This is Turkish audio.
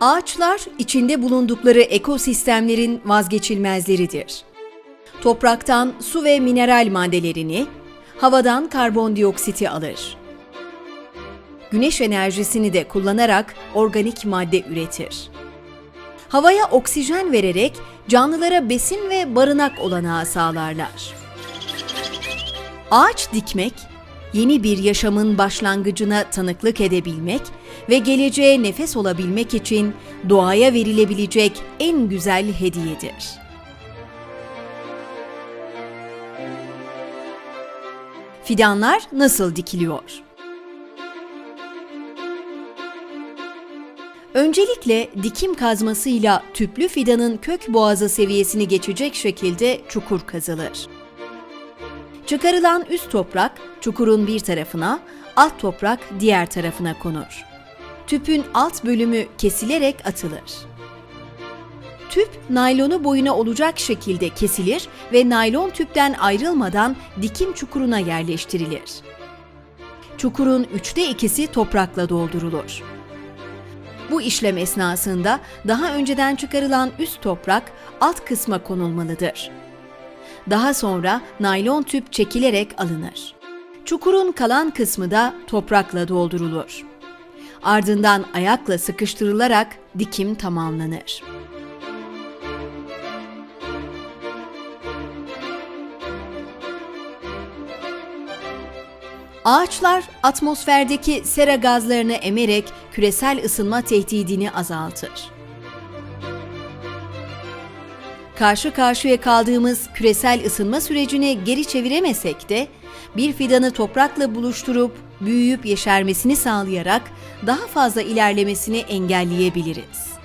Ağaçlar içinde bulundukları ekosistemlerin vazgeçilmezleridir. Topraktan su ve mineral maddelerini, havadan karbondioksiti alır. Güneş enerjisini de kullanarak organik madde üretir. Havaya oksijen vererek canlılara besin ve barınak olanağı sağlarlar. Ağaç dikmek, yeni bir yaşamın başlangıcına tanıklık edebilmek ve geleceğe nefes olabilmek için doğaya verilebilecek en güzel hediyedir. Fidanlar nasıl dikiliyor? Öncelikle dikim kazmasıyla tüplü fidanın kök boğazı seviyesini geçecek şekilde çukur kazılır. Çıkarılan üst toprak çukurun bir tarafına, alt toprak diğer tarafına konur. Tüpün alt bölümü kesilerek atılır. Tüp naylonu boyuna olacak şekilde kesilir ve naylon tüpten ayrılmadan dikim çukuruna yerleştirilir. Çukurun üçte ikisi toprakla doldurulur. Bu işlem esnasında daha önceden çıkarılan üst toprak alt kısma konulmalıdır. Daha sonra naylon tüp çekilerek alınır. Çukurun kalan kısmı da toprakla doldurulur. Ardından ayakla sıkıştırılarak dikim tamamlanır. Ağaçlar atmosferdeki sera gazlarını emerek küresel ısınma tehdidini azaltır. Karşı karşıya kaldığımız küresel ısınma sürecini geri çeviremesek de bir fidanı toprakla buluşturup büyüyüp yeşermesini sağlayarak daha fazla ilerlemesini engelleyebiliriz.